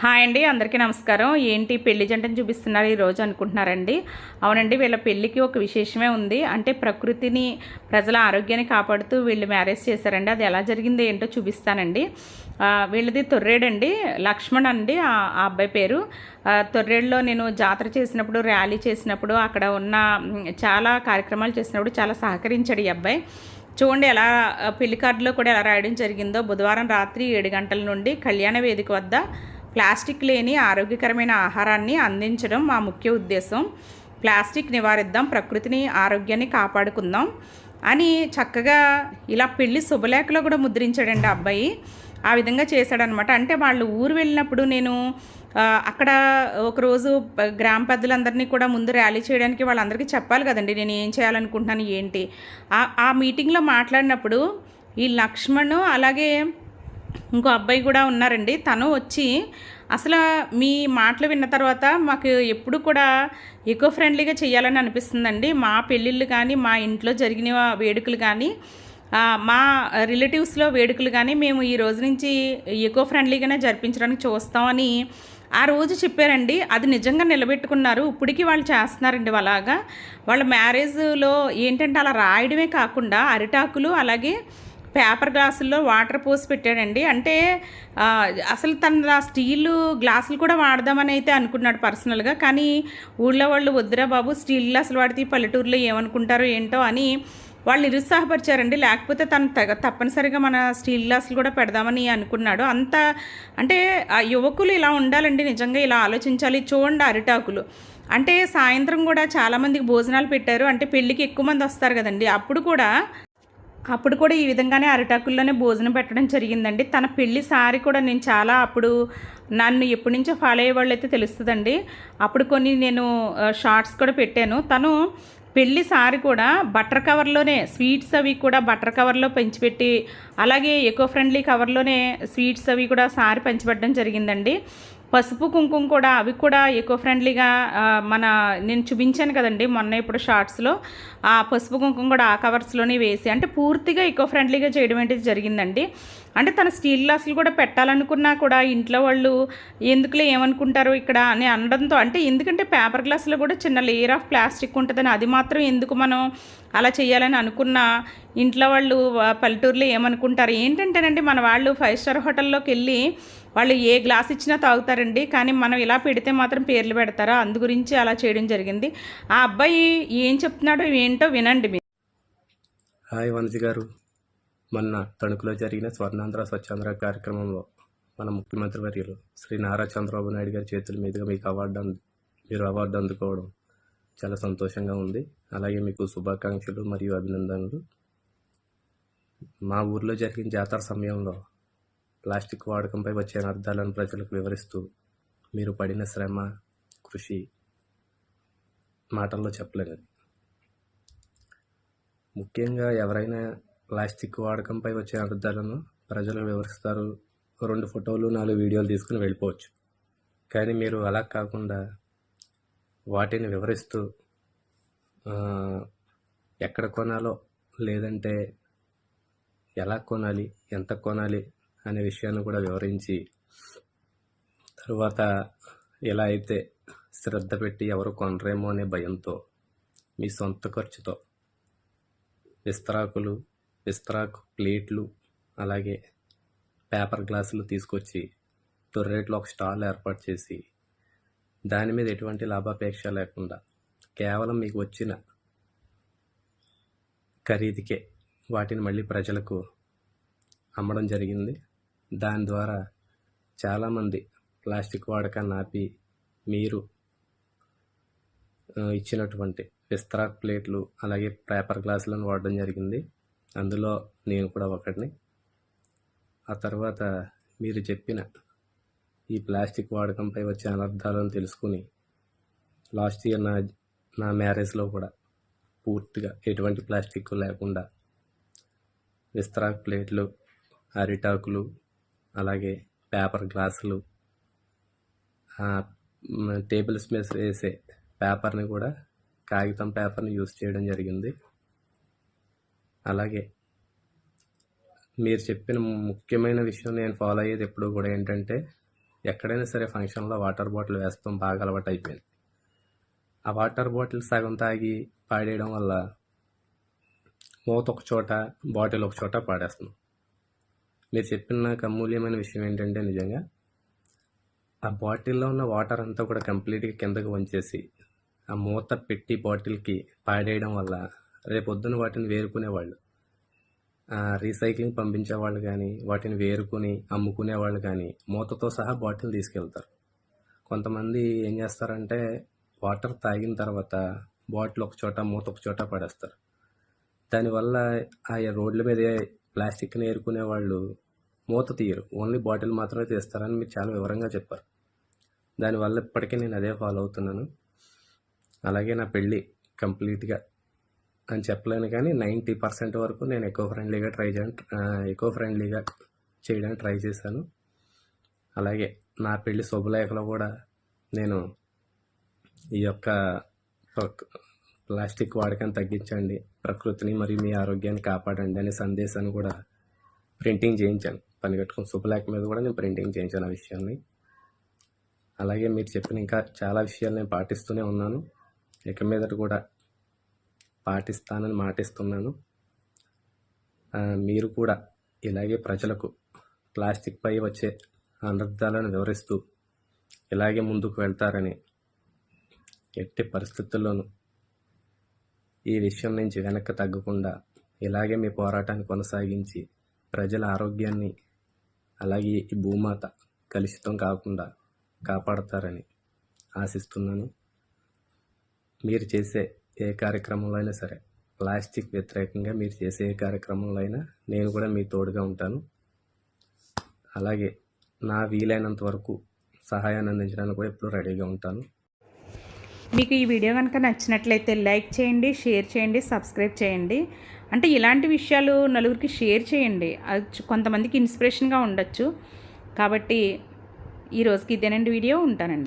Hi అండి అందరికీ నమస్కారం. ఏంటి పెళ్ళి జంటను చూపిస్తున్నారు ఈరోజు అనుకుంటున్నారండి? అవునండి వీళ్ళ పెళ్ళికి ఒక విశేషమే ఉంది. అంటే ప్రకృతిని ప్రజల ఆరోగ్యాన్ని కాపాడుతూ వీళ్ళు మ్యారేజ్ చేశారండి. అది ఎలా జరిగిందో ఏంటో చూపిస్తానండి. వీళ్ళది తొర్రేడండి లక్ష్మణ్ అండి ఆ అబ్బాయి పేరు. తొర్రేడులో నేను జాతర చేసినప్పుడు ర్యాలీ చేసినప్పుడు అక్కడ ఉన్న చాలా కార్యక్రమాలు చేసినప్పుడు చాలా సహకరించాడు ఈ అబ్బాయి. చూడండి ఎలా పెళ్ళి కార్డులో కూడా ఎలా రాయడం జరిగిందో. బుధవారం రాత్రి ఏడు గంటల నుండి కళ్యాణ వేదిక వద్ద ప్లాస్టిక్ లేని ఆరోగ్యకరమైన ఆహారాన్ని అందించడం మా ముఖ్య ఉద్దేశం. ప్లాస్టిక్ నివారిద్దాం ప్రకృతిని ఆరోగ్యాన్ని కాపాడుకుందాం అని చక్కగా ఇలా పెళ్ళి శుభలేఖలో కూడా ముద్రించాడండి ఆ అబ్బాయి. ఆ విధంగా చేశాడనమాట అంటే వాళ్ళు ఊరు వెళ్ళినప్పుడు నేను అక్కడ ఒకరోజు గ్రామ పెద్దలందరినీ కూడా ముందు ర్యాలీ చేయడానికి వాళ్ళందరికీ చెప్పాలి కదండి నేను ఏం చేయాలనుకుంటున్నాను ఏంటి? ఆ ఆ మీటింగ్లో మాట్లాడినప్పుడు ఈ లక్ష్మణ్ అలాగే ఇంకో అబ్బాయి కూడా ఉన్నారండి. తను వచ్చి అసలు మీ మాటలు విన్న తర్వాత మాకు ఎప్పుడు కూడా ఎకో ఫ్రెండ్లీగా చేయాలని అనిపిస్తుందండి. మా పెళ్ళిళ్ళు కానీ మా ఇంట్లో జరిగిన వేడుకలు కానీ మా రిలేటివ్స్లో వేడుకలు కానీ మేము ఈ రోజు నుంచి ఎకో ఫ్రెండ్లీగానే జరిపించడానికి చూస్తామని ఆ రోజు చెప్పారండి. అది నిజంగా నిలబెట్టుకున్నారు. ఇప్పటికీ వాళ్ళు చేస్తున్నారండి అలాగా వాళ్ళ మ్యారేజ్లో ఏంటంటే అలా రాయడమే కాకుండా అరిటాకులు అలాగే పేపర్ గ్లాసుల్లో వాటర్ పోసి పెట్టాడండి. అంటే అసలు తన ఆ స్టీల్ గ్లాసులు కూడా వాడదామని అయితే అనుకున్నాడు పర్సనల్గా. కానీ ఊళ్ళో వాళ్ళు వద్దురా బాబు స్టీల్ గ్లాసులు వాడితే పల్లెటూరులో ఏమనుకుంటారో ఏంటో అని వాళ్ళు నిరుత్సాహపరిచారండి. లేకపోతే తను తగ తప్పనిసరిగా మన స్టీల్ గ్లాసులు కూడా పెడదామని అనుకున్నాడు. అంత అంటే ఆ యువకులు ఇలా ఉండాలండి. నిజంగా ఇలా ఆలోచించాలి. చూడండి అరిటాకులు. అంటే సాయంత్రం కూడా చాలామందికి భోజనాలు పెట్టారు. అంటే పెళ్ళికి ఎక్కువ మంది వస్తారు కదండి. అప్పుడు కూడా అప్పుడు కూడా ఈ విధంగానే అరిటాకుల్లోనే భోజనం పెట్టడం జరిగిందండి. తన పెళ్ళి సారి కూడా నేను చాలా అప్పుడు నన్ను ఎప్పటి నుంచో ఫాలో అయ్యే వాళ్ళు అయితే తెలుస్తుందండి. అప్పుడు కొన్ని నేను షార్ట్స్ కూడా పెట్టాను. తను పెళ్ళి సారి కూడా బటర్ కవర్లోనే స్వీట్స్ అవి కూడా బటర్ కవర్లో పెంచిపెట్టి అలాగే ఎకో ఫ్రెండ్లీ కవర్లోనే స్వీట్స్ అవి కూడా సారి పంచిపెట్టడం జరిగిందండి. పసుపు కుంకుమ కూడా అవి కూడా ఎకో ఫ్రెండ్లీగా మన నేను చూపించాను కదండి మొన్న ఇప్పుడు షార్ట్స్లో ఆ పసుపు కుంకుమ కూడా ఆ కవర్స్లోనే వేసి అంటే పూర్తిగా ఎకో ఫ్రెండ్లీగా చేయడం అనేది జరిగిందండి. అంటే తన స్టీల్ గ్లాసులు కూడా పెట్టాలనుకున్నా కూడా ఇంట్లో వాళ్ళు ఎందుకులే ఏమనుకుంటారు ఇక్కడ అని అనడంతో అంటే ఎందుకంటే పేపర్ గ్లాసులో కూడా చిన్న లేయర్ ఆఫ్ ప్లాస్టిక్ ఉంటుందని అది మాత్రం ఎందుకు మనం అలా చేయాలని అనుకున్నా ఇంట్లో వాళ్ళు పల్లెటూరులో ఏమనుకుంటారు? ఏంటంటేనండి మన వాళ్ళు ఫైవ్ స్టార్ హోటల్లోకి వెళ్ళి వాళ్ళు ఏ గ్లాస్ ఇచ్చినా తాగుతారండి. కానీ మనం ఇలా పెడితే మాత్రం పేర్లు పెడతారా? అందు గురించి అలా చేయడం జరిగింది. ఆ అబ్బాయి ఏం చెప్తున్నాడో ఏంటో వినండి మీరు. హాయ్ వనజ గారు. మొన్న తణుకులో జరిగిన స్వర్ణాంధ్ర స్వచ్ఛాంధ్ర కార్యక్రమంలో మన ముఖ్యమంత్రి వర్యులు శ్రీ నారా చంద్రబాబు నాయుడు గారి చేతుల మీదుగా మీకు అవార్డు అంద మీరు అవార్డు అందుకోవడం చాలా సంతోషంగా ఉంది. అలాగే మీకు శుభాకాంక్షలు మరియు అభినందనలు. మా ఊర్లో జరిగిన జాతర సమయంలో ప్లాస్టిక్ వాడకంపై వచ్చే అర్థాలను ప్రజలకు వివరిస్తూ మీరు పడిన శ్రమ కృషి మాటల్లో చెప్పలేనిది ముఖ్యంగా ఎవరైనా ప్లాస్టిక్ వాడకంపై వచ్చే అర్థాలను ప్రజలు వివరిస్తారు. రెండు ఫోటోలు నాలుగు వీడియోలు తీసుకుని వెళ్ళిపోవచ్చు. కానీ మీరు అలా కాకుండా వాటిని వివరిస్తూ ఎక్కడ కొనాలో లేదంటే ఎలా కొనాలి ఎంత కొనాలి అనే విషయాన్ని కూడా వివరించి తరువాత ఎలా అయితే శ్రద్ధ పెట్టి ఎవరు కొనరేమో అనే భయంతో మీ సొంత ఖర్చుతో విస్తరాకులు విస్తరాకు ప్లేట్లు అలాగే పేపర్ గ్లాసులు తీసుకొచ్చి తొర్రేట్లో ఒక స్టాల్ ఏర్పాటు చేసి దాని మీద ఎటువంటి లాభాపేక్ష లేకుండా కేవలం మీకు వచ్చిన ఖరీదుకే వాటిని మళ్ళీ ప్రజలకు అమ్మడం జరిగింది. దాని ద్వారా చాలామంది ప్లాస్టిక్ వాడకాన్ని ఆపి మీరు ఇచ్చినటువంటి విస్తరాక్ ప్లేట్లు అలాగే పేపర్ గ్లాసులను వాడడం జరిగింది. అందులో నేను కూడా ఒకటిని ఆ తర్వాత మీరు చెప్పిన ఈ ప్లాస్టిక్ వాడకంపై వచ్చే అనర్థాలను తెలుసుకుని లాస్ట్ ఇయర్ నా నా మ్యారేజ్లో కూడా పూర్తిగా ఎటువంటి ప్లాస్టిక్ లేకుండా విస్తరాక్ ప్లేట్లు అరిటాకులు అలాగే పేపర్ గ్లాసులు టేబుల్స్ మీద వేసే పేపర్ని కూడా కాగితం పేపర్ని యూస్ చేయడం జరిగింది. అలాగే మీరు చెప్పిన ముఖ్యమైన విషయం నేను ఫాలో అయ్యేది ఎప్పుడు కూడా ఏంటంటే ఎక్కడైనా సరే ఫంక్షన్లో వాటర్ బాటిల్ వేస్తాం బాగా అలవాటు అయిపోయింది. ఆ వాటర్ బాటిల్ సగం తాగి పాడేయడం వల్ల మూత ఒక చోట బాటిల్ ఒక చోట పాడేస్తున్నాం. మీరు చెప్పిన నాకు అమూల్యమైన విషయం ఏంటంటే నిజంగా ఆ బాటిల్లో ఉన్న వాటర్ అంతా కూడా కంప్లీట్గా కిందకి వంచేసి ఆ మూత పెట్టి బాటిల్కి పాడేయడం వల్ల రేపొద్దున వాటిని వేరుకునేవాళ్ళు. రీసైక్లింగ్ పంపించే వాళ్ళు కానీ వాటిని వేరుకుని అమ్ముకునేవాళ్ళు కానీ మూతతో సహా బాటిల్ తీసుకెళ్తారు. కొంతమంది ఏం చేస్తారంటే వాటర్ తాగిన తర్వాత బాటిల్ ఒక చోట మూత ఒక చోట పడేస్తారు. దానివల్ల ఆ రోడ్ల మీద ప్లాస్టిక్ని ఏరుకునే వాళ్ళు మూత తీయరు. ఓన్లీ బాటిల్ మాత్రమే తీస్తారని మీరు చాలా వివరంగా చెప్పారు. దానివల్ల ఇప్పటికీ నేను అదే ఫాలో అవుతున్నాను. అలాగే నా పెళ్ళి కంప్లీట్గా అని చెప్పలేను కానీ నైంటీ పర్సెంట్ వరకు నేను ఎకో ఫ్రెండ్లీగా ట్రై చేయడానికి ఎకో ఫ్రెండ్లీగా చేయడానికి ట్రై చేశాను. అలాగే నా పెళ్ళి శుభలేఖలో కూడా నేను ఈ యొక్క ప్లాస్టిక్ వాడకాన్ని తగ్గించండి ప్రకృతిని మరియు మీ ఆరోగ్యాన్ని కాపాడండి అనే సందేశాన్ని కూడా ప్రింటింగ్ చేయించాను. పని కట్టుకుని శుభలేఖ మీద కూడా నేను ప్రింటింగ్ చేయించాను ఆ విషయాన్ని. అలాగే మీరు చెప్పిన ఇంకా చాలా విషయాలు నేను పాటిస్తూనే ఉన్నాను. ఇక మీదట కూడా పాటిస్తానని మాటిస్తున్నాను. మీరు కూడా ఇలాగే ప్రజలకు ప్లాస్టిక్ పై వచ్చే అనర్థాలను వివరిస్తూ ఇలాగే ముందుకు వెళ్తారని ఎట్టి పరిస్థితుల్లోనూ ఈ విషయం నుంచి వెనక్కి తగ్గకుండా ఇలాగే మీ పోరాటాన్ని కొనసాగించి ప్రజల ఆరోగ్యాన్ని అలాగే ఈ భూమాత కలుషితం కాకుండా కాపాడతారని ఆశిస్తున్నాను. మీరు చేసే ఏ కార్యక్రమంలో అయినా సరే ప్లాస్టిక్ వ్యతిరేకంగా మీరు చేసే ఏ కార్యక్రమంలో అయినా నేను కూడా మీ తోడుగా ఉంటాను. అలాగే నా వీలైనంత వరకు సహాయాన్ని అందించడానికి కూడా ఎప్పుడూ రెడీగా ఉంటాను. మీకు ఈ వీడియో కనుక నచ్చినట్లయితే లైక్ చేయండి షేర్ చేయండి సబ్స్క్రైబ్ చేయండి. అంటే ఇలాంటి విషయాలు నలుగురికి షేర్ చేయండి. అది కొంతమందికి ఇన్స్పిరేషన్గా ఉండొచ్చు. కాబట్టి ఈ రోజుకి ఇదేనండి వీడియో. ఉంటానండి.